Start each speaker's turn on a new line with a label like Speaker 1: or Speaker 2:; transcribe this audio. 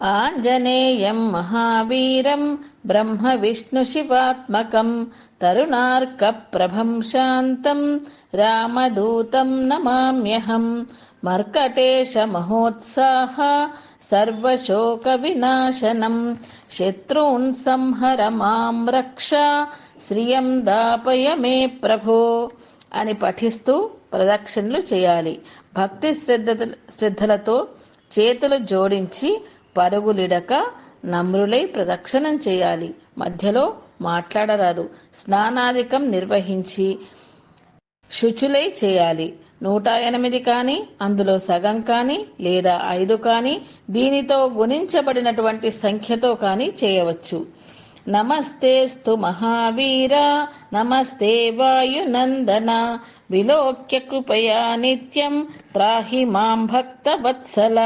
Speaker 1: ఆంజనేయం మహావీరం బ్రహ్మ విష్ణు శివాత్మకం తరుణార్క ప్రభం శాంతం రామదూతం నమామ్యహం మర్కటేశ మహోత్సాహ సర్వశోక వినాశనం శత్రూన్ సంహర మాం రక్ష శ్రియం దాపయ మే ప్రభో అని పఠిస్తూ ప్రదక్షిణలు చేయాలి. భక్తి శ్రద్ధ శ్రద్ధలతో చేతులు జోడించి పరుగులిడక నమ్రులై ప్రదక్షిణం చేయాలి. మధ్యలో మాట్లాడరాదు. స్నానాధికం నిర్వహించి శుచులై చేయాలి. నూట ఎనిమిది కానీ అందులో సగం కానీ లేదా ఐదు కానీ దీనితో గుణించబడినటువంటి సంఖ్యతో కానీ చేయవచ్చు. నమస్తేస్తు మహావీర నమస్తే వాయునందన విలోక్య కృపయా నిత్యం త్రాహి మాం భక్త వత్సల.